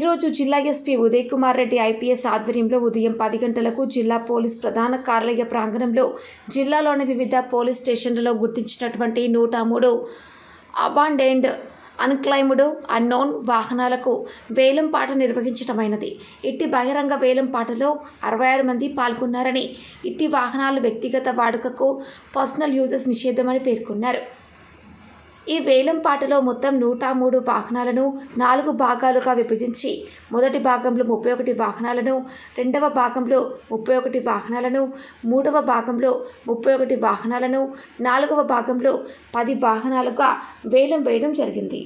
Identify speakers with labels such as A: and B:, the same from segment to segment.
A: ఈరోజు జిల్లా SP Uday Kumar Reddy IPS ఆధ్వర్యంలో ఉదయం పది గంటలకు జిల్లా పోలీస్ ప్రధాన కార్యాలయ ప్రాంగణంలో జిల్లాలోని వివిధ పోలీస్ స్టేషన్లలో గుర్తించినటువంటి నూట మూడు అబాండెండ్ అన్క్లైమ్డ్ అన్నోన్ వాహనాలకు వేలం పాట నిర్వహించటమైనది. ఇట్టి బహిరంగ వేలం పాటలో అరవై ఆరు మంది పాల్గొన్నారని ఇట్టి వాహనాలు వ్యక్తిగత వాడుకకు పర్సనల్ యూజెస్ నిషేధమని పేర్కొన్నారు. ఈ వేలం పాటలో మొత్తం నూట మూడు వాహనాలను నాలుగు భాగాలుగా విభజించి మొదటి భాగంలో ముప్పై ఒకటి వాహనాలను రెండవ భాగంలో ముప్పై ఒకటి వాహనాలను మూడవ భాగంలో ముప్పై ఒకటి వాహనాలను నాలుగవ భాగంలో పది వాహనాలుగా వేలం వేయడం జరిగింది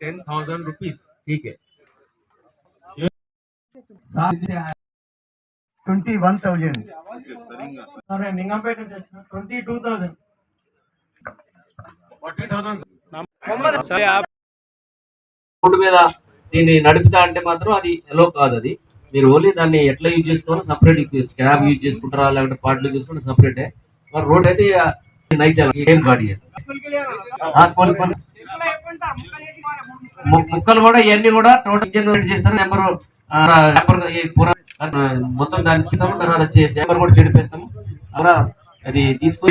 B: टेन थाउजेंड रुपीज
C: ठीक है
D: Twenty one thousand.
B: సరే నింగంపేట నుంచి వచ్చిన twenty two thousand. Forty thousand.
C: Road మీద దీన్ని నడుపుతా అంటే మాత్రం అది ఎలో కాదు అది. మీరు ఓన్లీ దాన్ని ఎట్లా యూజ్ చేసుకోవాలో సపరేట్ స్క్రాబ్ యూజ్ చేసుకుంటారా లేకపోతే పాటలు యూజ్ చేసుకుంటే సపరేటే మరి రోడ్ అయితే నైచాలి ఏం ముక్కలు కూడా ఇవన్నీ కూడా టోటల్ చేస్తారు? నెంబర్ మొత్తం దానికి ఇస్తాము తర్వాత చేసి కూడా చెడిపేస్తాము. అలా అది తీసుకు